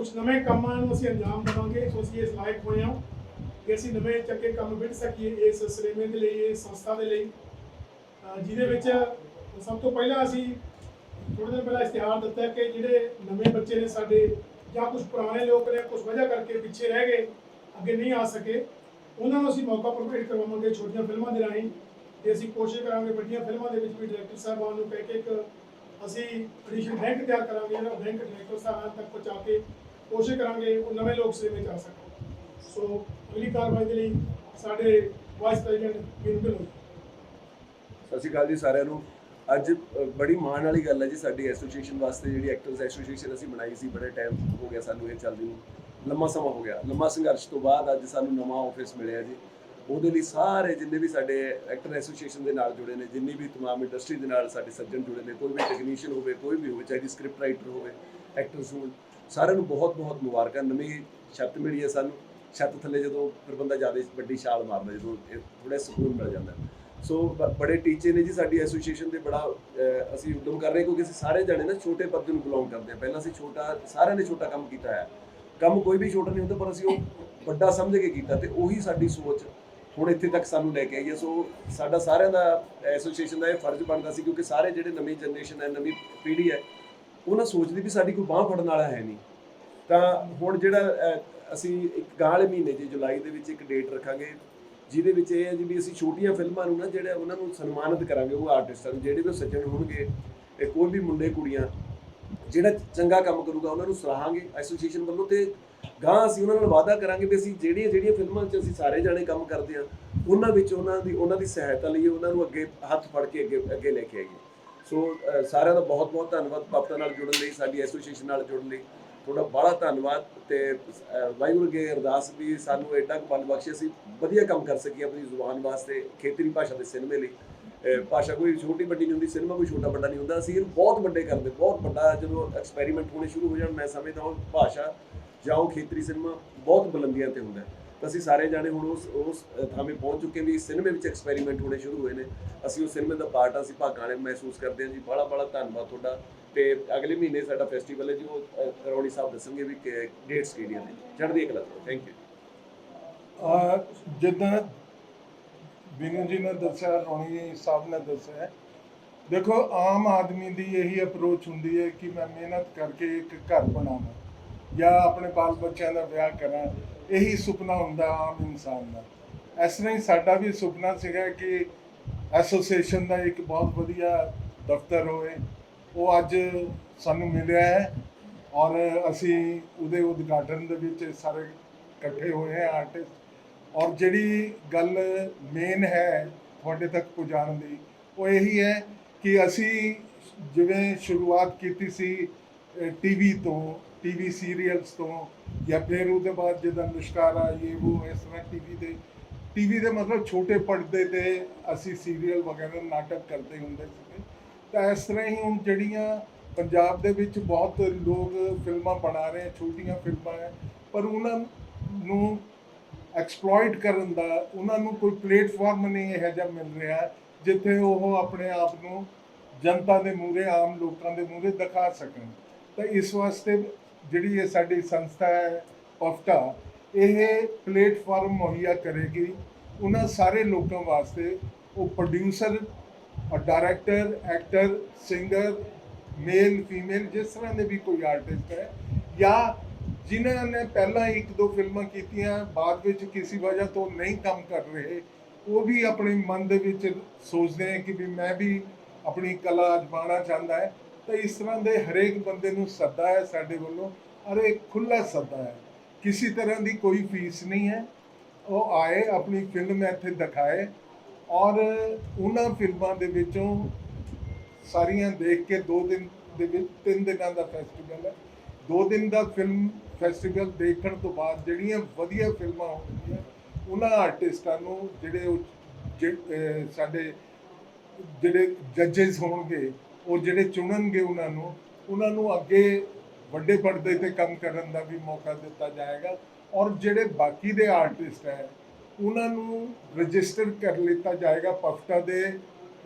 ਕੁਝ ਨਵੇਂ ਕੰਮਾਂ ਨੂੰ ਅਸੀਂ ਅੰਜਾਮ ਦੇਵਾਂਗੇ, ਸੋ ਅਸੀਂ ਇਸ ਲਾਇਕ ਹੋਏ ਹਾਂ ਕਿ ਅਸੀਂ ਨਵੇਂ ਚੰਗੇ ਕੰਮ ਵਿੜ ਸਕੀਏ ਇਸ ਸਿਨੇਮੇ ਦੇ ਲਈ, ਇਸ ਸੰਸਥਾ ਦੇ ਲਈ। ਜਿਹਦੇ ਵਿੱਚ ਸਭ ਤੋਂ ਪਹਿਲਾਂ ਅਸੀਂ ਥੋੜੇ ਦਿਨ ਪਹਿਲਾਂ ਇਸ਼ਤਿਹਾਰ ਦਿੱਤਾ ਕਿ ਜਿਹੜੇ ਨਵੇਂ ਬੱਚੇ ਨੇ ਸਾਡੇ, ਜਾਂ ਕੁਝ ਪੁਰਾਣੇ ਲੋਕ ਨੇ ਕੁਝ ਵਜ੍ਹਾ ਕਰਕੇ ਪਿੱਛੇ ਰਹਿ ਗਏ, ਅੱਗੇ ਨਹੀਂ ਆ ਸਕੇ, ਉਹਨਾਂ ਨੂੰ ਅਸੀਂ ਮੌਕਾ ਪ੍ਰੋਵਾਈਡ ਕਰਵਾਵਾਂਗੇ ਛੋਟੀਆਂ ਫਿਲਮਾਂ ਦੇ ਰਾਹੀਂ। ਤੇ ਅਸੀਂ ਕੋਸ਼ਿਸ਼ ਕਰਾਂਗੇ ਵੱਡੀਆਂ ਫਿਲਮਾਂ ਦੇ ਵਿੱਚ ਵੀ ਡਾਇਰੈਕਟਰ ਸਾਹਿਬਾਨ ਨੂੰ ਕਹਿ ਕੇ ਇੱਕ ਅਸੀਂ ਐਡੀਸ਼ਨ ਬੈਂਕ ਤਿਆਰ ਕਰਾਂਗੇ, ਜਿਹੜਾ ਬੈਂਕ ਡਾਇਰੈਕਟਰ ਸਾਹਿਬਾਨ ਤੱਕ ਪਹੁੰਚਾ ਕੇ ਕੋਸ਼ਿਸ਼ ਕਰਾਂਗੇ ਉਹ ਨਵੇਂ ਲੋਕ ਸਿਨੇਮੇ 'ਚ ਆ ਸਕਣ। ਸੋ ਅਗਲੀ ਕਾਰਵਾਈ ਦੇ ਲਈ ਸਾਡੇ ਵਾਈਸ ਪ੍ਰੈਜ਼ੀਡੈਂਟ ਮੈਨੂੰ ਸਤਿ ਸ਼੍ਰੀ ਅਕਾਲ ਜੀ ਸਾਰਿਆਂ ਨੂੰ। ਅੱਜ ਬੜੀ ਮਾਣ ਵਾਲੀ ਗੱਲ ਹੈ ਜੀ ਸਾਡੀ ਐਸੋਸੀਏਸ਼ਨ ਵਾਸਤੇ ਜਿਹੜੀ ਐਕਟਰਸ ਐਸੋਸੀਏਸ਼ਨ ਅਸੀਂ ਬਣਾਈ ਸੀ। ਬੜੇ ਟਾਈਮ ਹੋ ਗਿਆ ਸਾਨੂੰ ਇਹ ਚੱਲਦੀ ਨੂੰ। ਲੰਮਾ ਸਮਾਂ ਹੋ ਗਿਆ। ਲੰਮਾ ਸੰਘਰਸ਼ ਤੋਂ ਬਾਅਦ ਅੱਜ ਸਾਨੂੰ ਨਵਾਂ ਆਫਿਸ ਮਿਲਿਆ ਜੀ। ਉਹਦੇ ਲਈ ਸਾਰੇ ਜਿੰਨੇ ਵੀ ਸਾਡੇ ਐਕਟਰ ਐਸੋਸੀਏਸ਼ਨ ਦੇ ਨਾਲ ਜੁੜੇ ਨੇ, ਜਿੰਨੀ ਵੀ ਤਮਾਮ ਇੰਡਸਟਰੀ ਦੇ ਨਾਲ ਸਾਡੇ ਸੱਜਣ ਜੁੜੇ ਨੇ, ਕੋਈ ਵੀ ਟੈਕਨੀਸ਼ੀਅਨ ਹੋਵੇ, ਕੋਈ ਵੀ ਹੋਵੇ, ਚਾਹੇ ਸਕ੍ਰਿਪਟ ਰਾਈਟਰ ਹੋਵੇ ਐਕਟਰਸ ਹੋਣ ਸਾਰਿਆਂ ਨੂੰ ਬਹੁਤ ਬਹੁਤ ਮੁਬਾਰਕਾਂ, ਨਵੀਂ ਛੱਤ ਮਿਲੀ ਹੈ ਸਾਨੂੰ। ਛੱਤ ਥੱਲੇ ਜਦੋਂ ਫਿਰ ਬੰਦਾ ਜ਼ਿਆਦਾ ਵੱਡੀ ਛਾਲ ਮਾਰਦਾ, ਜਦੋਂ ਥੋੜਾ ਸਕੂਨ ਮਿਲ ਜਾਂਦਾ। ਸੋ ਬ- ਬੜੇ ਟੀਚੇ ਨੇ ਜੀ ਸਾਡੀ ਐਸੋਸੀਏਸ਼ਨ ਦੇ, ਬੜਾ ਅਸੀਂ ਉਦਮ ਕਰ ਰਹੇ ਕਿਉਂਕਿ ਅਸੀਂ ਸਾਰੇ ਜਾਣੇ ਨਾ ਛੋਟੇ ਪੱਧਰ ਨੂੰ ਬਿਲੋਂਗ ਕਰਦੇ ਹਾਂ। ਪਹਿਲਾਂ ਅਸੀਂ ਛੋਟਾ, ਸਾਰਿਆਂ ਨੇ ਛੋਟਾ ਕੰਮ ਕੀਤਾ ਹੈ ਕੰਮ ਕੋਈ ਵੀ ਛੋਟਾ ਨਹੀਂ ਹੁੰਦਾ, ਪਰ ਅਸੀਂ ਉਹ ਵੱਡਾ ਸਮਝ ਕੇ ਕੀਤਾ ਤੇ ਉਹੀ ਸਾਡੀ ਸੋਚ ਹੁਣ ਇੱਥੇ ਤੱਕ ਸਾਨੂੰ ਲੈ ਕੇ ਆਈ ਹੈ। ਸੋ ਸਾਡਾ ਸਾਰਿਆਂ ਦਾ ਐਸੋਸੀਏਸ਼ਨ ਦਾ ਇਹ ਫਰਜ਼ ਬਣਦਾ ਸੀ ਕਿਉਂਕਿ ਸਾਰੇ ਜਿਹੜੇ ਨਵੀਂ ਜਨਰੇਸ਼ਨ ਹੈ, ਨਵੀਂ ਪੀੜ੍ਹੀ ਹੈ ਉਹਨਾਂ ਸੋਚਦੀ ਵੀ ਸਾਡੀ ਕੋਈ ਬਾਹ ਫੜਨ ਵਾਲਾ ਹੈ ਨਹੀਂ। ਤਾਂ ਹੁਣ ਜਿਹੜਾ ਅਸੀਂ ਇੱਕ ਗਾਂ ਮਹੀਨੇ ਜੀ ਜੁਲਾਈ ਦੇ ਵਿੱਚ ਇੱਕ ਡੇਟ ਰੱਖਾਂਗੇ, ਜਿਹਦੇ ਵਿੱਚ ਇਹ ਹੈ ਜੀ ਵੀ ਅਸੀਂ ਛੋਟੀਆਂ ਫਿਲਮਾਂ ਨੂੰ ਨਾ ਜਿਹੜਾ ਉਹਨਾਂ ਨੂੰ ਸਨਮਾਨਿਤ ਕਰਾਂਗੇ, ਉਹ ਆਰਟਿਸਟਾਂ ਨੂੰ, ਜਿਹੜੇ ਵੀ ਸੱਜਣ ਹੋਣਗੇ ਇਹ ਕੋਈ ਵੀ ਮੁੰਡੇ ਕੁੜੀਆਂ, ਜਿਹੜਾ ਚੰਗਾ ਕੰਮ ਕਰੂਗਾ ਉਹਨਾਂ ਨੂੰ ਸਰਾਹਾਂਗੇ ਐਸੋਸੀਏਸ਼ਨ ਵੱਲੋਂ ਤੇ ਗਾਂ ਅਸੀਂ ਉਹਨਾਂ ਨਾਲ ਵਾਅਦਾ ਕਰਾਂਗੇ ਵੀ ਅਸੀਂ ਜਿਹੜੀਆਂ ਜਿਹੜੀਆਂ ਫਿਲਮਾਂ 'ਚ ਅਸੀਂ ਸਾਰੇ ਜਾਣੇ ਕੰਮ ਕਰਦੇ ਆ ਉਹਨਾਂ ਵਿੱਚ ਉਹਨਾਂ ਦੀ ਉਹਨਾਂ ਦੀ ਸਹਾਇਤਾ ਲਈ ਉਹਨਾਂ ਨੂੰ ਅੱਗੇ ਹੱਥ ਫੜ ਕੇ ਅੱਗੇ ਅੱਗੇ ਲੈ ਕੇ ਆਈਏ। ਸੋ ਸਾਰਿਆਂ ਦਾ ਬਹੁਤ ਬਹੁਤ ਧੰਨਵਾਦ ਪਾਪਤਾ ਨਾਲ ਜੁੜਨ ਲਈ, ਸਾਡੀ ਐਸੋਸੀਏਸ਼ਨ ਨਾਲ ਜੁੜਨ ਲਈ। ਤੁਹਾਡਾ ਬੜਾ ਧੰਨਵਾਦ ਤੇ ਵਾਹਿਗੁਰੂ ਅੱਗੇ ਅਰਦਾਸ ਵੀ ਸਾਨੂੰ ਐਡਾ ਕੁ ਬਲ ਬਖਸ਼ੇ ਅਸੀਂ ਵਧੀਆ ਕੰਮ ਕਰ ਸਕੀਏ ਆਪਣੀ ਜ਼ੁਬਾਨ ਵਾਸਤੇ ਖੇਤਰੀ ਭਾਸ਼ਾ ਦੇ ਸਿਨੇਮੇ ਲਈ। ਭਾਸ਼ਾ ਕੋਈ ਛੋਟੀ ਵੱਡੀ ਨਹੀਂ ਹੁੰਦੀ, ਸਿਨੇਮਾ ਕੋਈ ਛੋਟਾ ਵੱਡਾ ਨਹੀਂ ਹੁੰਦਾ। ਅਸੀਂ ਇਹਨੂੰ ਬਹੁਤ ਵੱਡੇ ਕਰਦੇ, ਬਹੁਤ ਵੱਡਾ ਜਦੋਂ ਐਕਸਪੈਰੀਮੈਂਟ ਹੋਣੇ ਸ਼ੁਰੂ ਹੋ ਜਾਣ, ਮੈਂ ਸਮਝਦਾ ਉਹ ਭਾਸ਼ਾ ਜਾਂ ਉਹ ਖੇਤਰੀ ਸਿਨੇਮਾ ਬਹੁਤ ਬੁਲੰਦੀਆਂ ਤੇ ਹੁੰਦਾ ਹੈ। ਤਾਂ ਅਸੀਂ ਸਾਰੇ ਜਾਣੇ ਹੁਣ ਉਸ ਉਸ ਥਾਵੇਂ ਪਹੁੰਚ ਚੁੱਕੇ ਵੀ ਸਿਨੇਮੇ ਵਿੱਚ ਐਕਸਪੈਰੀਮੈਂਟ ਹੋਣੇ ਸ਼ੁਰੂ ਹੋਏ ਨੇ। ਅਸੀਂ ਉਸ ਸਿਨੇਮੇ ਦਾ ਪਾਰਟ ਆ ਅਸੀਂ ਭਾਗਾਂ ਵਾਲੇ ਮਹਿਸੂਸ ਕਰਦੇ ਹਾਂ ਜੀ। ਬੜਾ ਬੜਾ ਧੰਨਵਾਦ ਤੁਹਾਡਾ। ਤੇ ਅਗਲੇ ਮਹੀਨੇ ਸਾਡਾ ਫੈਸਟੀਵਲ ਹੈ ਜੀ ਉਹ ਅਹ, ਰੌਣੀ ਸਾਹਿਬ ਦੱਸਣਗੇ ਵੀ ਡੇਟਸ ਕਿਹੜੀਆਂ ਨੇ। ਚੜ੍ਹਦੀ ਕਲਾ ਥੈਂਕ ਯੂ ਆ ਜਿੱਦਾਂ ਬਿਨੂ ਜੀ ਨੇ ਦੱਸਿਆ ਰੋਣੀ ਸਾਹਿਬ ਨੇ ਦੱਸਿਆ ਦੇਖੋ ਆਮ ਆਦਮੀ ਦੀ ਇਹੀ ਅਪਰੋਚ ਹੁੰਦੀ ਹੈ ਕਿ ਮੈਂ ਮਿਹਨਤ ਕਰਕੇ ਇੱਕ ਘਰ ਬਣਾਵਾਂ ਜਾਂ ਆਪਣੇ ਬਾਲ ਬੱਚਿਆਂ ਦਾ ਵਿਆਹ ਕਰਾਂ। ਇਹੀ ਸੁਪਨਾ ਹੁੰਦਾ ਆਮ ਇਨਸਾਨ ਦਾ। ਇਸ ਤਰ੍ਹਾਂ ਹੀ ਸਾਡਾ ਵੀ ਸੁਪਨਾ ਸੀਗਾ ਕਿ ਐਸੋਸੀਏਸ਼ਨ ਦਾ ਇੱਕ ਬਹੁਤ ਵਧੀਆ ਦਫ਼ਤਰ ਹੋਵੇ। ਉਹ ਅੱਜ ਸਾਨੂੰ ਮਿਲਿਆ ਹੈ ਔਰ ਅਸੀਂ ਉਹਦੇ ਉਦਘਾਟਨ ਦੇ ਵਿੱਚ ਸਾਰੇ ਇਕੱਠੇ ਹੋਏ ਹਾਂ ਆਰਟਿਸਟ ਔਰ ਜਿਹੜੀ ਗੱਲ ਮੇਨ ਹੈ ਤੁਹਾਡੇ ਤੱਕ ਪਹੁੰਚਾਉਣ ਦੀ, ਉਹ ਇਹੀ ਹੈ ਕਿ ਅਸੀਂ ਜਿਵੇਂ ਸ਼ੁਰੂਆਤ ਕੀਤੀ ਸੀ ਟੀਵੀ ਤੋਂ ਟੀਵੀ ਸੀਰੀਅਲਸ ਤੋਂ ਜਾਂ ਫਿਰ ਉਹਦੇ ਬਾਅਦ ਜਿੱਦਾਂ ਨਿਸ਼ਕਾਰਾ ਇਹ ਉਹ ਇਸ ਤਰ੍ਹਾਂ ਟੀਵੀ ਦੇ ਟੀਵੀ ਦੇ ਮਤਲਬ ਛੋਟੇ ਪਰਦੇ ਤੇ ਅਸੀਂ ਸੀਰੀਅਲ ਵਗੈਰਾ ਨਾਟਕ ਕਰਦੇ ਹੁੰਦੇ ਸੀਗੇ। ਤਾਂ ਇਸ ਤਰ੍ਹਾਂ ਹੀ ਹੁਣ ਜਿਹੜੀਆਂ ਪੰਜਾਬ ਦੇ ਵਿੱਚ ਬਹੁਤ ਲੋਕ ਫਿਲਮਾਂ ਬਣਾ ਰਹੇ ਆ, ਛੋਟੀਆਂ ਫਿਲਮਾਂ ਹੈ ਪਰ ਉਹਨਾਂ ਨੂੰ ਐਕਸਪਲੋਇਟ ਕਰਨ ਦਾ ਉਹਨਾਂ ਨੂੰ ਕੋਈ ਪਲੇਟਫਾਰਮ ਨਹੀਂ ਇਹੋ ਜਿਹਾ ਮਿਲ ਰਿਹਾ ਜਿੱਥੇ ਉਹ ਆਪਣੇ ਆਪ ਨੂੰ ਜਨਤਾ ਦੇ ਮੂਹਰੇ, ਆਮ ਲੋਕਾਂ ਦੇ ਮੂਹਰੇ ਦਿਖਾ ਸਕਣ। ਤਾਂ ਇਸ ਵਾਸਤੇ ਜਿਹੜੀ ਇਹ ਸਾਡੀ ਸੰਸਥਾ ਹੈ ਪਫਟਾ ਇਹ ਪਲੇਟਫਾਰਮ ਮੁਹੱਈਆ ਕਰੇਗੀ। ਉਹਨਾਂ ਸਾਰੇ ਲੋਕਾਂ ਵਾਸਤੇ ਉਹ ਪ੍ਰੋਡਿਊਸਰ ਔਰ director actor singer male female ਜਿਸ ਤਰ੍ਹਾਂ ਦੇ ਵੀ ਕੋਈ ਆਰਟਿਸਟ ਹੈ, ਜਾਂ ਜਿਨ੍ਹਾਂ ਨੇ ਪਹਿਲਾਂ ਇੱਕ ਦੋ ਫਿਲਮਾਂ ਕੀਤੀਆਂ, ਬਾਅਦ ਵਿੱਚ ਕਿਸੇ ਵਜ੍ਹਾ ਤੋਂ ਨਹੀਂ ਕੰਮ ਕਰ ਰਹੇ, ਉਹ ਵੀ ਆਪਣੇ ਮਨ ਦੇ ਵਿੱਚ ਸੋਚਦੇ ਹੈ ਕਿ ਵੀ ਮੈਂ ਵੀ ਆਪਣੀ ਕਲਾ ਅਜਮਾਉਣਾ ਚਾਹੁੰਦਾ ਹੈ। ਤਾਂ ਇਸ ਤਰ੍ਹਾਂ ਦੇ ਹਰੇਕ ਬੰਦੇ ਨੂੰ ਸੱਦਾ ਹੈ ਸਾਡੇ ਵੱਲੋਂ। ਔਰ ਇਹ ਖੁੱਲਾ ਸੱਦਾ ਹੈ। ਕਿਸੇ ਤਰ੍ਹਾਂ ਦੀ ਕੋਈ ਫੀਸ ਨਹੀਂ ਹੈ। ਉਹ ਆਏ, ਆਪਣੀ ਫਿਲਮ ਇੱਥੇ ਦਿਖਾਏ ਔਰ ਉਹਨਾਂ ਫਿਲਮਾਂ ਦੇ ਵਿੱਚੋਂ ਸਾਰੀਆਂ ਦੇਖ ਕੇ ਦੋ ਦਿਨ ਦੇ ਵਿੱਚ, ਤਿੰਨ ਦਿਨਾਂ ਦਾ ਫੈਸਟੀਵਲ ਹੈ। ਦੋ ਦਿਨ ਦਾ ਫਿਲਮ ਫੈਸਟੀਵਲ ਦੇਖਣ ਤੋਂ ਬਾਅਦ ਜਿਹੜੀਆਂ ਵਧੀਆ ਫਿਲਮਾਂ ਹੋਣਗੀਆਂ ਉਹਨਾਂ ਆਰਟਿਸਟਾਂ ਨੂੰ ਜਿਹੜੇ ਉਹ ਜਿ- ਸਾਡੇ ਜਿਹੜੇ ਜੱਜਸ ਹੋਣਗੇ ਉਹ ਜਿਹੜੇ ਚੁਣਨਗੇ ਉਹਨਾਂ ਨੂੰ ਉਹਨਾਂ ਨੂੰ ਅੱਗੇ ਵੱਡੇ ਪਰਦੇ ਤੇ ਕੰਮ ਕਰਨ ਦਾ ਵੀ ਮੌਕਾ ਦਿੱਤਾ ਜਾਏਗਾ। ਔਰ ਜਿਹੜੇ ਬਾਕੀ ਦੇ ਆਰਟਿਸਟ ਹੈ, ਉਹਨਾਂ ਨੂੰ ਰਜਿਸਟਰ ਕਰ ਲਿੱਤਾ ਜਾਏਗਾ ਪਫਟਾ ਦੇ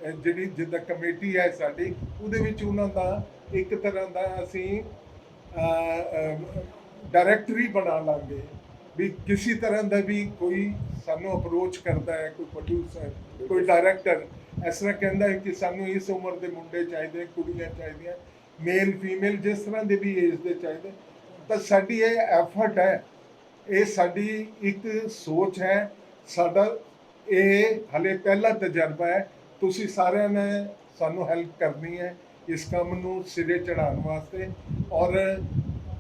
ਜਿਹੜੀ ਜਿੱਦਾਂ ਕਮੇਟੀ ਹੈ ਸਾਡੀ, ਉਹਦੇ ਵਿੱਚ ਉਹਨਾਂ ਦਾ ਇੱਕ ਤਰ੍ਹਾਂ ਦਾ ਅਸੀਂ ਡਾਇਰੈਕਟਰੀ ਬਣਾ ਲਾਂਗੇ ਵੀ ਕਿਸੇ ਤਰ੍ਹਾਂ ਦਾ ਵੀ ਕੋਈ ਸਾਨੂੰ ਅਪਰੋਚ ਕਰਦਾ ਹੈ, ਕੋਈ ਪ੍ਰੋਡਿਊਸਰ ਕੋਈ ਡਾਇਰੈਕਟਰ ਇਸ ਤਰ੍ਹਾਂ ਕਹਿੰਦਾ ਹੈ ਕਿ ਸਾਨੂੰ ਇਸ ਉਮਰ ਦੇ ਮੁੰਡੇ ਚਾਹੀਦੇ ਕੁੜੀਆਂ ਚਾਹੀਦੀਆਂ ਮੇਲ ਫੀਮੇਲ ਜਿਸ ਤਰ੍ਹਾਂ ਦੇ ਵੀ ਏਜ ਦੇ ਚਾਹੀਦੇ ਤਾਂ ਸਾਡੀ ਇਹ ਐਫਰਟ ਹੈ, ਇਹ ਸਾਡੀ ਇੱਕ ਸੋਚ ਹੈ, ਸਾਡਾ ਇਹ ਹਲੇ ਪਹਿਲਾ ਤਜਰਬਾ ਹੈ। ਤੁਸੀਂ ਸਾਰਿਆਂ ਨੇ ਸਾਨੂੰ ਹੈਲਪ ਕਰਨੀ ਹੈ ਇਸ ਕੰਮ ਨੂੰ ਸਿਰੇ ਚੜਾਉਣ ਵਾਸਤੇ। ਔਰ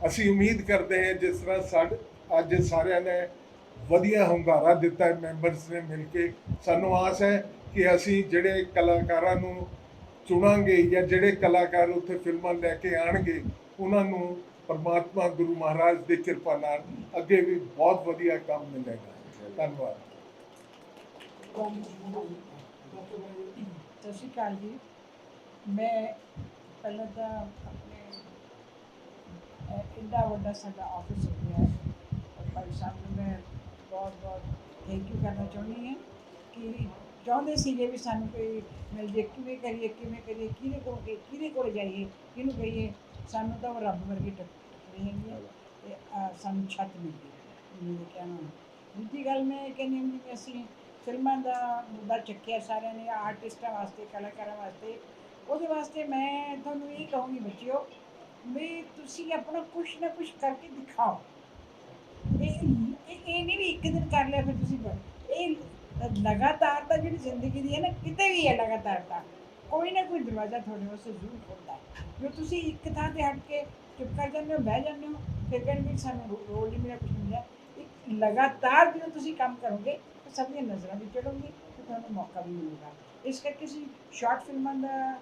ਅਸੀਂ ਉਮੀਦ ਕਰਦੇ ਹਾਂ ਜਿਸ ਤਰ੍ਹਾਂ ਸਾਡ, ਅੱਜ ਸਾਰਿਆਂ ਨੇ ਵਧੀਆ ਹੁੰਗਾਰਾ ਦਿੱਤਾ ਹੈ ਮੈਂਬਰਸ ਨੇ ਮਿਲ ਕੇ। ਸਾਨੂੰ ਆਸ ਹੈ ਕਿ ਅਸੀਂ ਜਿਹੜੇ ਕਲਾਕਾਰਾਂ ਨੂੰ ਚੁਣਾਂਗੇ ਜਾਂ ਜਿਹੜੇ ਕਲਾਕਾਰ ਉੱਥੇ ਫਿਲਮਾਂ ਲੈ ਕੇ ਆਣਗੇ, ਉਹਨਾਂ ਨੂੰ ਪਰਮਾਤਮਾ ਗੁਰੂ ਮਹਾਰਾਜ ਦੀ ਕਿਰਪਾ ਨਾਲ ਅੱਗੇ ਵੀ ਬਹੁਤ ਵਧੀਆ ਕੰਮ ਮਿਲੇਗਾ। ਧੰਨਵਾਦ। ਸਤਿ ਸ਼੍ਰੀ ਅਕਾਲ ਜੀ। ਮੈਂ ਪਹਿਲਾਂ ਤਾਂ ਆਪਣੇ ਇੰਨਾ ਵੱਡਾ ਸਾਡਾ ਆਫਿਸ ਹੋ ਗਿਆ ਹੈ। ਭਾਈ ਸਾਹਿਬ ਨੂੰ ਮੈਂ ਬਹੁਤ ਬਹੁਤ ਥੈਂਕ ਯੂ ਕਰਨਾ ਚਾਹੁੰਦੀ ਹਾਂ ਕਿ ਚਾਹੁੰਦੇ ਸੀਗੇ ਵੀ ਸਾਨੂੰ ਕੋਈ ਮਿਲ ਜੇ ਕਿਵੇਂ ਕਰੀਏ ਕਿਵੇਂ ਕਰੀਏ ਕਿਹਦੇ ਕੋਲ ਗਏ ਕਿਹਦੇ ਕੋਲ ਜਾਈਏ ਕਿਹਨੂੰ ਕਹੀਏ ਸਾਨੂੰ ਤਾਂ ਉਹ ਰੱਬ ਵਰਗੀ ਟੱਕਰੀ ਹੈਗੀ ਹੈ ਤੇ ਅਹ, ਸਾਨੂੰ ਛੱਤ ਮਿਲ ਗਈ ਮੈਨੂੰ ਕਹਿਣਾ ਦੂਜੀ ਗੱਲ ਮੈਂ ਇਹ ਕਹਿੰਦੀ ਹਾਂ ਵੀ ਅਸੀਂ ਫਿਲਮਾਂ ਦਾ ਮੁੱਦਾ ਚੱਕਿਆ ਸਾਰਿਆਂ ਨੇ ਆਰਟਿਸਟਾਂ ਵਾਸਤੇ ਕਲਾਕਾਰਾਂ ਵਾਸਤੇ। ਉਹਦੇ ਵਾਸਤੇ ਮੈਂ ਤੁਹਾਨੂੰ ਇਹ ਕਹੂੰਗੀ ਬੱਚਿਓ ਵੀ ਤੁਸੀਂ ਆਪਣਾ ਕੁਛ ਨਾ ਕੁਛ ਕਰਕੇ ਦਿਖਾਓ। ਇਹ ਇਹ ਇਹ ਨਹੀਂ ਵੀ ਇੱਕ ਦਿਨ ਕਰ ਲਿਆ ਫਿਰ ਤੁਸੀਂ ਇਹ ਲਗਾਤਾਰ ਤਾਂ ਜਿਹੜੀ ਜ਼ਿੰਦਗੀ ਦੀ ਹੈ ਨਾ ਕਿਤੇ ਵੀ ਹੈ ਲਗਾਤਾਰਤਾ ਕੋਈ ਨਾ ਕੋਈ ਦਰਵਾਜ਼ਾ ਤੁਹਾਡੇ ਵਾਸਤੇ ਜ਼ਰੂਰ ਖੁੱਲਦਾ ਹੈ ਜੋ ਤੁਸੀਂ ਇੱਕ ਥਾਂ ਤੇ ਹਟ ਕੇ ਚੁੱਪ ਕਰ ਜਾਂਦੇ ਹੋ ਬਹਿ ਜਾਂਦੇ ਹੋ ਫਿਰ ਕਹਿੰਦੇ ਵੀ ਸਾਨੂੰ ਰੋ- ਰੋਲ ਨਹੀਂ ਮਿਲਿਆ ਕੁਛ ਨਹੀਂ ਮਿਲਿਆ ਇੱਕ ਲਗਾਤਾਰ ਜਦੋਂ ਤੁਸੀਂ ਕੰਮ ਕਰੋਗੇ ਤਾਂ ਸਭ ਦੀਆਂ ਨਜ਼ਰਾਂ ਵੀ ਚੜੋਗੇ ਤੇ ਤੁਹਾਨੂੰ ਮੌਕਾ ਵੀ ਮਿਲੇਗਾ ਇਸ ਕਰਕੇ ਅਸੀਂ ਸ਼ਾਰਟ ਫਿਲਮਾਂ ਦਾ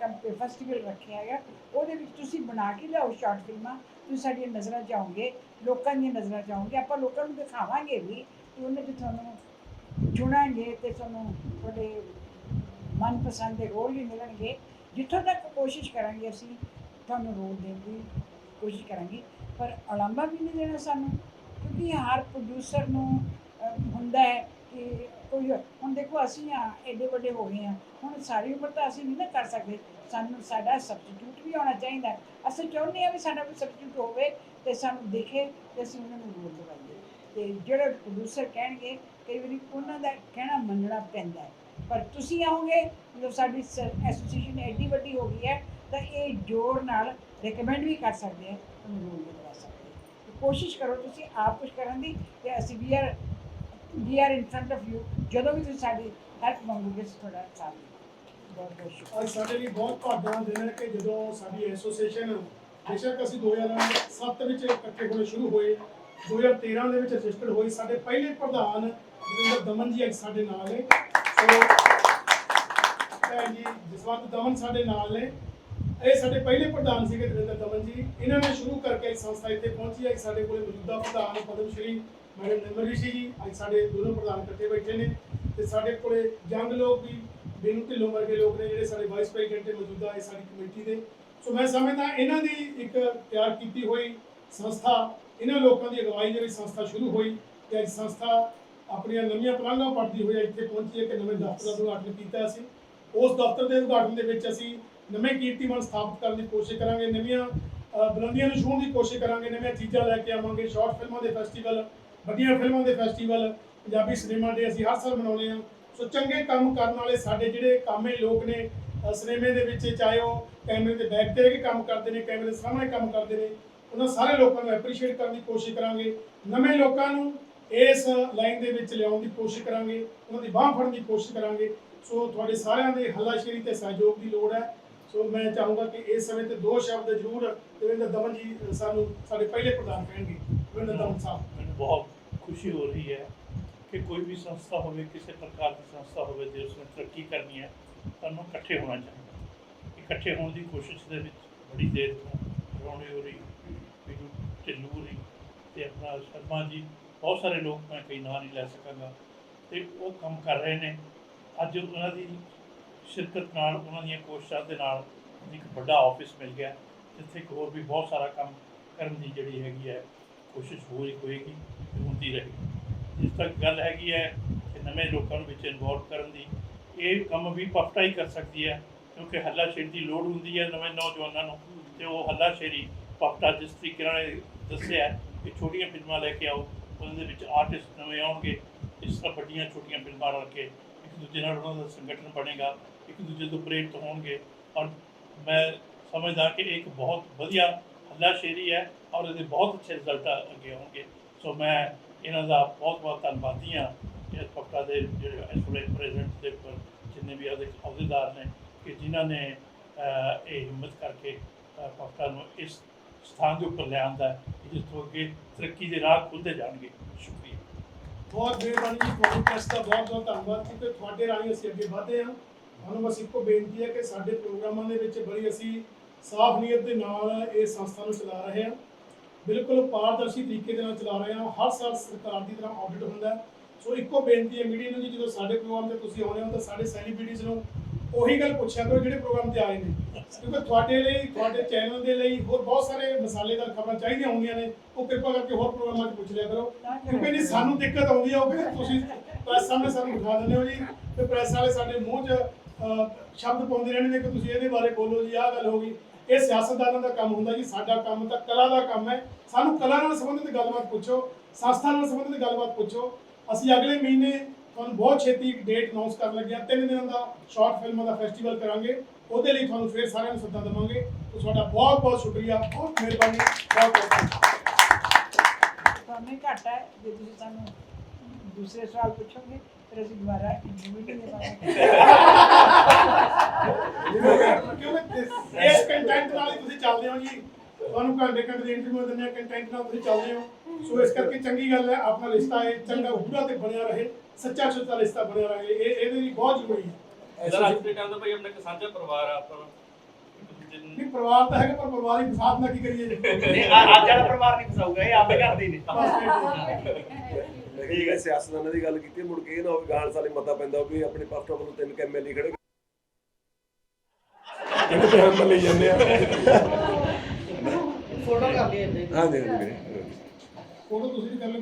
ਕੰਪੇ ਫੈਸਟੀਵਲ ਰੱਖਿਆ ਹੈਗਾ ਉਹਦੇ ਵਿੱਚ ਤੁਸੀਂ ਬਣਾ ਕੇ ਲਿਆਓ ਸ਼ਾਰਟ ਫਿਲਮਾਂ ਤੁਸੀਂ ਸਾਡੀਆਂ ਨਜ਼ਰਾਂ 'ਚ ਆਓਗੇ ਲੋਕਾਂ ਦੀਆਂ ਨਜ਼ਰਾਂ 'ਚ ਆਓਗੇ ਆਪਾਂ ਲੋਕਾਂ ਨੂੰ ਦਿਖਾਵਾਂਗੇ ਵੀ ਕਿ ਉਹਨਾਂ 'ਚ ਤੁਹਾਨੂੰ ਚੁਣਾਂਗੇ ਤੇ ਤੁਹਾਨੂੰ ਤੁਹਾਡੇ ਮਨਪਸੰਦ ਦੇ ਰੋਲ ਵੀ ਮਿਲਣਗੇ। ਜਿੱਥੋਂ ਤੱਕ ਕੋਸ਼ਿਸ਼ ਕਰਾਂਗੇ ਅਸੀਂ, ਤੁਹਾਨੂੰ ਰੋਲ ਦੇਣ ਦੀ ਕੋਸ਼ਿਸ਼ ਕਰਾਂਗੇ। ਪਰ ਅਲੰਬਾ ਵੀ ਨਹੀਂ ਦੇਣਾ ਸਾਨੂੰ, ਕਿਉਂਕਿ ਹਰ ਪ੍ਰੋਡਿਊਸਰ ਨੂੰ ਹੁੰਦਾ ਹੈ ਕਿ ਕੋਈ, ਹੁਣ ਦੇਖੋ ਅਸੀਂ ਆ ਐਡੇ ਵੱਡੇ ਹੋ ਗਏ ਆ, ਹੁਣ ਸਾਰੀ ਉਮਰ ਤਾਂ ਅਸੀਂ ਨਹੀਂ ਨਾ ਕਰ ਸਕਦੇ। ਸਾਨੂੰ ਸਾਡਾ ਸਬਸਟੀਟਿਊਟ ਵੀ ਹੋਣਾ ਚਾਹੀਦਾ ਅਸੀਂ ਚਾਹੁੰਦੇ ਆ ਵੀ ਸਾਡਾ ਕੋਈ ਸਬਸਟੀਟਿਊਟ ਹੋਵੇ ਤੇ ਸਾਨੂੰ ਦੇਖੇ ਤੇ ਅਸੀਂ ਉਹਨਾਂ ਨੂੰ ਰੋਲ ਦਵਾਈਏ। ਤੇ ਜਿਹੜੇ ਪ੍ਰੋਡਿਊਸਰ ਕਹਿਣਗੇ ਕਈ ਵਾਰੀ ਉਹਨਾਂ ਦਾ ਕਹਿਣਾ ਮੰਨਣਾ ਪੈਂਦਾ ਹੈ। ਪਰ ਤੁਸੀਂ ਆਓਗੇ ਜਦੋਂ ਸਾਡੀ ਐਸੋਸੀਏਸ਼ਨ ਐਡੀ ਵੱਡੀ ਹੋ ਗਈ ਹੈ, ਤਾਂ ਇਹ ਜੋੜ ਨਾਲ ਰეკਮੈਂਡ ਵੀ ਕਰ ਸਕਦੇ ਆ ਤੁਹਾਨੂੰ ਰੋਲ ਦਵਾ ਸਕਦੇ ਹਾਂ। ਕੋਸ਼ਿਸ਼ ਕਰੋ ਤੁਸੀਂ ਆਪ ਕੁਝ ਕਰਨ ਦੀ, ਤੇ ਅਸੀਂ we are we are in front of you ਜਦੋਂ ਵੀ ਤੁਸੀਂ ਸਾਡੀ ਹੈਲਪ ਮੰਗੋਗੇ ਤੁਹਾਡਾ ਸਾਥ ਬਹੁਤ ਬਹੁਤ ਸ਼ੁਕਰੀਆ। ਅੱਜ ਸਾਡੇ ਲਈ ਬਹੁਤ ਭਾਗਾਂ ਦਿਨ ਹੈ ਕਿ ਜਦੋਂ ਸਾਡੀ ਐਸੋਸੀਏਸ਼ਨ ਬੇਸ਼ੱਕ ਅਸੀਂ 2007 ਵਿੱਚ ਇਕੱਠੇ ਹੋਣੇ ਸ਼ੁਰੂ ਹੋਏ 2013 ਦੇ ਵਿੱਚ ਰਜਿਸਟਰਡ ਹੋਈ, ਸਾਡੇ ਪਹਿਲੇ ਪ੍ਰਧਾਨ ਜਗਿੰਦਰ ਦਮਨ ਜੀ ਅੱਜ ਸਾਡੇ ਨਾਲ ਨੇ। ਸੋ, ਭੈਣ ਜੀ, ਜਸਵੰਤ ਦਮਨ ਸਾਡੇ ਨਾਲ ਨੇ। ਇਹ ਸਾਡੇ ਪਹਿਲੇ ਪ੍ਰਧਾਨ ਸੀਗੇ ਦਵਿੰਦਰ ਦਮਨ ਜੀ। ਇਹਨਾਂ ਨੇ ਸ਼ੁਰੂ ਕਰਕੇ ਇਹ ਸੰਸਥਾ ਇੱਥੇ ਪਹੁੰਚੀ ਹੈ। ਅੱਜ ਸਾਡੇ ਕੋਲੇ ਮੌਜੂਦਾ ਪ੍ਰਧਾਨ ਪਦਮ ਸ਼੍ਰੀ ਮੈਡਮ ਨਿਰਮਲ ਰਿਸ਼ੀ ਜੀ, ਅੱਜ ਸਾਡੇ ਦੋਨੋਂ ਪ੍ਰਧਾਨ ਇਕੱਠੇ ਬੈਠੇ ਨੇ ਤੇ ਸਾਡੇ ਕੋਲੇ ਜੰਗ ਲੋਕ ਵੀ, ਬੇਨੂ ਢਿੱਲੋਂ ਵਰਗੇ ਲੋਕ ਨੇ ਜਿਹੜੇ ਸਾਡੇ ਵਾਈਸ ਪ੍ਰੈਜ਼ੀਡੈਂਟ ਮੌਜੂਦਾ ਹੈ ਸਾਡੀ ਕਮੇਟੀ ਦੇ। ਸੋ ਮੈਂ ਸਮਝਦਾ ਇਹਨਾਂ ਦੀ ਇੱਕ ਤਿਆਰ ਕੀਤੀ ਹੋਈ ਸੰਸਥਾ, ਇਹਨਾਂ ਲੋਕਾਂ ਦੀ ਅਗਵਾਈ ਦੇ ਵਿੱਚ ਸੰਸਥਾ ਸ਼ੁਰੂ ਹੋਈ ਤੇ ਅੱਜ ਸੰਸਥਾ ਆਪਣੀਆਂ ਨਵੀਆਂ ਪਲਾਂਘਾਂ ਪੜਦੀ ਹੋਈ ਇੱਥੇ ਪਹੁੰਚੀ ਹੈ ਕਿ ਨਵੇਂ ਦਫ਼ਤਰ ਦਾ ਉਦਘਾਟਨ ਕੀਤਾ ਸੀ ਉਸ ਦਫ਼ਤਰ ਦੇ ਉਦਘਾਟਨ ਦੇ ਵਿੱਚ ਅਸੀਂ ਨਵੇਂ ਕੀਰਤੀਮਾਨ ਸਥਾਪਿਤ ਕਰਨ ਦੀ ਕੋਸ਼ਿਸ਼ ਕਰਾਂਗੇ, ਨਵੀਆਂ ਬੁਲੰਦੀਆਂ ਨੂੰ ਛੂਹਣ ਦੀ ਕੋਸ਼ਿਸ਼ ਕਰਾਂਗੇ, ਨਵੀਆਂ ਚੀਜ਼ਾਂ ਲੈ ਕੇ ਆਵਾਂਗੇ, ਸ਼ਾਰਟ ਫਿਲਮਾਂ ਦੇ ਫੈਸਟੀਵਲ ਵੱਡੀਆਂ ਫਿਲਮਾਂ ਦੇ ਫੈਸਟੀਵਲ, ਪੰਜਾਬੀ ਸਿਨੇਮਾ ਦੇ ਅਸੀਂ ਹਰ ਸਾਲ ਮਨਾਉਂਦੇ ਹਾਂ। ਸੋ ਚੰਗੇ ਕੰਮ ਕਰਨ ਵਾਲੇ ਸਾਡੇ ਜਿਹੜੇ ਕਾਮੇ ਲੋਕ ਨੇ ਸਿਨੇਮੇ ਦੇ ਵਿੱਚ ਚਾਹੇ ਉਹ ਕੈਮਰੇ ਦੇ ਬੈਕ ਤੇ ਰਹਿ ਕੇ ਕੰਮ ਕਰਦੇ ਨੇ, ਕੈਮਰੇ ਦੇ ਸਾਹਮਣੇ ਕੰਮ ਕਰਦੇ ਨੇ, ਉਹਨਾਂ ਸਾਰੇ ਲੋਕਾਂ ਨੂੰ ਐਪਰੀਸ਼ੀਏਟ ਕਰਨ ਦੀ ਕੋਸ਼ਿਸ਼ ਕਰਾਂਗੇ। ਨਵੇਂ ਲੋਕਾਂ ਨੂੰ ਇਸ ਲਾਈਨ ਦੇ ਵਿੱਚ ਲਿਆਉਣ ਦੀ ਕੋਸ਼ਿਸ਼ ਕਰਾਂਗੇ ਉਹਨਾਂ ਦੀ ਬਾਹ ਫੜਨ ਦੀ ਕੋਸ਼ਿਸ਼ ਕਰਾਂਗੇ। ਸੋ ਤੁਹਾਡੇ ਸਾਰਿਆਂ ਦੇ ਹੱਲਾਸ਼ੇਰੀ ਤੇ ਸਹਿਯੋਗ ਦੀ ਲੋੜ ਹੈ। ਸੋ ਮੈਂ ਚਾਹੂੰਗਾ ਕਿ ਇਸ ਸਮੇਂ ਤੇ ਦੋ ਸ਼ਬਦ ਜ਼ਰੂਰ ਦਵਿੰਦਰ ਦਮਨ ਜੀ ਸਾਨੂੰ ਸਾਡੇ ਪਹਿਲੇ ਪ੍ਰਧਾਨ ਕਹਿਣਗੇ। ਦਵਿੰਦਰ ਦਮਨ ਸਾਹਿਬ। ਮੈਨੂੰ ਬਹੁਤ ਖੁਸ਼ੀ ਹੋ ਰਹੀ ਹੈ ਕਿ ਕੋਈ ਵੀ ਸੰਸਥਾ ਹੋਵੇ ਕਿਸੇ ਪ੍ਰਕਾਰ ਦੀ ਸੰਸਥਾ ਹੋਵੇ ਜੇ ਉਸਨੇ ਤਰੱਕੀ ਕਰਨੀ ਹੈ ਤੁਹਾਨੂੰ ਇਕੱਠੇ ਹੋਣਾ ਚਾਹੀਦਾ ਇਕੱਠੇ ਹੋਣ ਦੀ ਕੋਸ਼ਿਸ਼ ਦੇ ਵਿੱਚ ਬੜੀ ਦੇਰ ਤੋਂ ਰੌਣੀ ਹੋ ਰਹੀ ਬਿਜੂ ਢਿੱਲੂ ਹੋਰੀ ਤੇ ਆਪਣਾ ਸ਼ਰਮਾ ਜੀ ਬਹੁਤ ਸਾਰੇ ਲੋਕ ਮੈਂ ਕਈ ਨਾਂ ਨਹੀਂ ਲੈ ਸਕਾਂਗਾ। ਤੇ ਉਹ ਕੰਮ ਕਰ ਰਹੇ ਨੇ। ਅੱਜ ਉਹਨਾਂ ਦੀ ਸ਼ਿਰਕਤ ਨਾਲ, ਉਹਨਾਂ ਦੀਆਂ ਕੋਸ਼ਿਸ਼ਾਂ ਦੇ ਨਾਲ ਇੱਕ ਵੱਡਾ ਆਫਿਸ ਮਿਲ ਗਿਆ, ਜਿੱਥੇ ਕਿ ਹੋਰ ਵੀ ਬਹੁਤ ਸਾਰਾ ਕੰਮ ਕਰਨ ਦੀ ਜਿਹੜੀ ਹੈਗੀ ਹੈ, ਕੋਸ਼ਿਸ਼ ਹੋਈ ਹੋਏਗੀ ਹੁੰਦੀ ਰਹੇਗੀ ਜਿਸ ਤੱਕ ਗੱਲ ਹੈਗੀ ਹੈ ਕਿ ਨਵੇਂ ਲੋਕਾਂ ਨੂੰ ਵਿੱਚ ਇਨਵੋਲਵ ਕਰਨ ਦੀ, ਇਹ ਕੰਮ ਵੀ ਪਫਟਾ ਹੀ ਕਰ ਸਕਦੀ ਹੈ, ਕਿਉਂਕਿ ਹੱਲਾਸ਼ੇਰੀ ਦੀ ਲੋੜ ਹੁੰਦੀ ਹੈ ਨਵੇਂ ਨੌਜਵਾਨਾਂ ਨੂੰ। ਤੇ ਉਹ ਹੱਲਾਸ਼ੇਰੀ ਪਕਟਾ ਜਿਸ ਤਰੀਕੇ ਨਾਲ ਦੱਸਿਆ ਕਿ ਛੋਟੀਆਂ ਫਿਲਮਾਂ ਲੈ ਕੇ ਆਓ ਉਹਨਾਂ ਦੇ ਵਿੱਚ ਆਰਟਿਸਟ ਨਵੇਂ ਆਉਣਗੇ ਇਸ ਤਰ੍ਹਾਂ ਵੱਡੀਆਂ ਛੋਟੀਆਂ ਫਿਲਮਾਂ ਰਲ ਕੇ ਇੱਕ ਦੂਜੇ ਨਾਲ ਉਹਨਾਂ ਦਾ ਸੰਗਠਨ ਬਣੇਗਾ ਇੱਕ ਦੂਜੇ ਤੋਂ ਪ੍ਰੇਰਿਤ ਹੋਣਗੇ ਔਰ ਮੈਂ ਸਮਝਦਾ ਕਿ ਇਹ ਇੱਕ ਬਹੁਤ ਵਧੀਆ ਹੱਲਾਸ਼ੇਰੀ ਹੈ ਔਰ ਇਹਦੇ ਬਹੁਤ ਅੱਛੇ ਰਿਜ਼ਲਟ ਅੱਗੇ ਆਉਣਗੇ। ਸੋ ਮੈਂ ਇਹਨਾਂ ਦਾ ਬਹੁਤ ਬਹੁਤ ਧੰਨਵਾਦੀ ਹਾਂ ਇਸ ਪੱਕਾ ਦੇ ਜਿਹੜੇ ਇਸ ਵੇਲੇ ਪ੍ਰੈਜ਼ੀਡੈਂਟ ਦੇ ਉੱਪਰ ਜਿੰਨੇ ਵੀ ਉਹਦੇ ਅਹੁਦੇਦਾਰ ਨੇ ਕਿ ਜਿਨ੍ਹਾਂ ਨੇ ਇਹ ਹਿੰਮਤ ਕਰਕੇ ਅਹ, ਪੱਕਾ ਨੂੰ ਇਸ ਸਥਾਨ ਦੇ ਉੱਪਰ ਲਿਆਂਦਾ ਹੈ ਕਿ ਜਿੱਥੋਂ ਅੱਗੇ ਤਰੱਕੀ ਦੇ ਰਾਹ ਖੁੱਲ੍ਹਦੇ ਜਾਣਗੇ। ਸ਼ੁਕਰੀਆ। ਬਹੁਤ ਮਿਹਰਬਾਨੀ ਜੀ, ਤੁਹਾਡੀ ਦਾ ਬਹੁਤ ਬਹੁਤ ਧੰਨਵਾਦ ਕਿਉਂਕਿ ਤੁਹਾਡੇ ਰਾਹੀਂ ਅਸੀਂ ਅੱਗੇ ਵਧਦੇ ਹਾਂ। ਤੁਹਾਨੂੰ ਬਸ ਇੱਕੋ ਬੇਨਤੀ ਹੈ ਕਿ ਸਾਡੇ ਪ੍ਰੋਗਰਾਮਾਂ ਦੇ ਵਿੱਚ ਬੜੀ ਅਸੀਂ ਸਾਫ਼ ਨੀਅਤ ਦੇ ਨਾਲ ਇਹ ਸੰਸਥਾ ਨੂੰ ਚਲਾ ਰਹੇ ਹਾਂ। ਬਿਲਕੁਲ ਪਾਰਦਰਸ਼ੀ ਤਰੀਕੇ ਦੇ ਨਾਲ ਚਲਾ ਰਹੇ ਹਾਂ। ਹਰ ਸਾਲ ਸਰਕਾਰ ਦੀ ਤਰ੍ਹਾਂ ਆਡਿਟ ਹੁੰਦਾ ਸੋ ਇੱਕੋ ਬੇਨਤੀ ਹੈ ਮੀਡੀਆ ਨੂੰ ਜੀ, ਜਦੋਂ ਸਾਡੇ ਪ੍ਰੋਗਰਾਮ ਤੇ ਤੁਸੀਂ ਆਉਂਦੇ ਹੋ, ਤਾਂ ਸਾਡੇ ਸੈਲੀਬ੍ਰਿਟੀਜ਼ ਨੂੰ ਉਹੀ ਗੱਲ ਪੁੱਛਿਆ ਕਰੋ ਜਿਹੜੇ ਪ੍ਰੋਗਰਾਮ ਤੇ ਆਏ ਨੇ। ਕਿਉਂਕਿ ਤੁਹਾਡੇ ਲਈ, ਤੁਹਾਡੇ ਚੈਨਲ ਦੇ ਲਈ ਹੋਰ ਬਹੁਤ ਸਾਰੇ ਮਸਾਲੇਦਾਰ ਖਬਰਾਂ ਚਾਹੀਦੀਆਂ ਹੁੰਦੀਆਂ ਨੇ। ਉਹ ਕਿਰਪਾ ਕਰਕੇ ਹੋਰ ਪ੍ਰੋਗਰਾਮਾਂ 'ਚ ਪੁੱਛ ਲਿਆ ਕਰੋ। ਕਿਉਂਕਿ ਨਹੀਂ ਸਾਨੂੰ ਦਿੱਕਤ ਆਉਂਦੀ ਹੈ ਉਹ ਕਿ ਤੁਸੀਂ ਪ੍ਰੈਸ ਸਾਹਮਣੇ ਸਾਨੂੰ ਬਿਠਾ ਦਿੰਦੇ ਹੋ ਜੀ। ਤੇ ਪ੍ਰੈਸ ਵਾਲੇ ਸਾਡੇ ਮੂੰਹ 'ਚ ਸ਼ਬਦ ਪਾਉਂਦੇ ਰਹਿੰਦੇ ਨੇ ਕਿ ਤੁਸੀਂ ਇਹਦੇ ਬਾਰੇ ਬੋਲੋ ਜੀ, ਆਹ ਗੱਲ ਹੋ ਗਈ। ਇਹ ਸਿਆਸਤਦਾਨਾਂ ਦਾ ਕੰਮ ਹੁੰਦਾ ਜੀ, ਸਾਡਾ ਕੰਮ ਤਾਂ ਕਲਾ ਦਾ ਕੰਮ ਹੈ। ਸਾਨੂੰ ਕਲਾ ਨਾਲ ਸੰਬੰਧਿਤ ਗੱਲਬਾਤ ਪੁੱਛੋ, ਸੰਸਥਾ ਨਾਲ ਸੰਬੰਧਿਤ ਗੱਲਬਾਤ ਪੁੱਛੋ। ਅਸੀਂ ਅਗਲੇ ਮਹੀਨੇ ਤੁਹਾਨੂੰ ਬਹੁਤ ਛੇਤੀ ਇੱਕ ਡੇਟ ਅਨਾਉਂਸ ਕਰਨ ਲੱਗੇ ਹਾਂ। ਤਿੰਨ ਦਿਨਾਂ ਦਾ ਸ਼ਾਰਟ ਫਿਲਮਾਂ ਦਾ ਫੈਸਟੀਵਲ ਕਰਾਂਗੇ। ਉਹਦੇ ਲਈ ਤੁਹਾਨੂੰ ਫੇਰ ਸਾਰਿਆਂ ਨੂੰ ਸੱਦਾ ਦੇਵਾਂਗੇ। ਤੇ ਤੁਹਾਡਾ ਬਹੁਤ ਬਹੁਤ ਸ਼ੁਕਰੀਆ। ਬਹੁਤ ਮਿਹਰਬਾਨੀ। ਬਹੁਤ ਬਹੁਤ। ਤੁਹਾਨੂੰ ਘੱਟ ਹੈ ਜੇ ਤੁਸੀਂ ਸਾਨੂੰ ਦੂਸਰੇ ਸਵਾਲ ਪੁੱਛੋਗੇ ਫਿਰ ਅਸੀਂ ਦੁਬਾਰਾ ਇੰਟਰਵਿਊ ਨਹੀਂ ਦੇਵਾਂਗੇ ਕਿਉਂਕਿ ਇਸ- ਕੰਟੈਂਟ ਨਾਲ ਹੀ ਤੁਸੀਂ ਚੱਲਦੇ ਹੋ ਜੀ। ਤੁਹਾਨੂੰ ਘੰਟੇ ਘੰਟੇ ਦੀ ਇੰਟਰਵਿਊ ਦਿੰਦੇ ਆ ਕੰਟੈਂਟ ਨਾਲ ਤੁਸੀਂ ਚੱਲਦੇ ਹੋ। ਸੋ ਇਸ ਕਰਕੇ ਚੰਗੀ ਗੱਲ ਹੈ। ਆਪਣਾ ਰਿਸ਼ਤਾ ਹੈ ਚੰਗਾ ਪੂਰਾ ਤੇ ਬਣਿਆ ਰਹੇ। ਸੱਚਾ ਸੁੱਚਾ ਰਿਸ਼ਤਾ ਬਣਿਆ ਰਹੇ ਇਹ ਇਹਦੇ ਲਈ ਬਹੁਤ ਜ਼ਰੂਰੀ ਹੈ। ਇਹਦਾ ਅੱਜ ਦੇ ਟਾਈਮ ਦਾ ਭਾਈ ਆਪਣਾ ਇੱਕ ਸਾਂਝਾ ਪਰਿਵਾਰ ਆ ਆਪਾਂ ਨੂੰ। ਇੱਕ ਨਹੀਂ ਪਰਿਵਾਰ ਤਾਂ ਹੈਗਾ ਪਰ ਪਰਿਵਾਰ ਹੀ ਸਾਥ ਨਾ ਕੀ ਕਰੀਏ? ਨਹੀਂ, ਆ- ਅੱਜ ਵਾਲਾ ਪਰਿਵਾਰ ਨਹੀਂ ਫਸਾਊਗਾ ਇਹ ਆਪੇ ਘਰ ਦੇ ਹੀ। ਨੇ ਲੇਕਿਨ ਜਿਹੜੇ ਸਿਆਸਤਦਾਨਾਂ ਦੀ ਗੱਲ ਕੀਤੀ ਮੁੜ ਕੇ ਇਹ ਨਾ ਹੋਵੇ ਗਾਣ ਸਾਲੇ ਮਤਾ ਪੈਂਦਾ ਵੀ ਆਪਣੇ ਪਾਸਟਰ ਵੱਲੋਂ ਤਿੰਨ ਕੈਮਐਲਏ ਖੜੇ ਇਹਨੂੰ ਤੇ ਹਮ ਲਈ ਜਾਂਦੇ ਆ। ਫੋਟੋ ਕਰ ਲਈ ਇੱਥੇ ਹਾਂਜੀ ਹਾਂਜੀ। ਫੋਟੋ ਤੁਸੀਂ ਵੀ ਕਰ ਲਓ।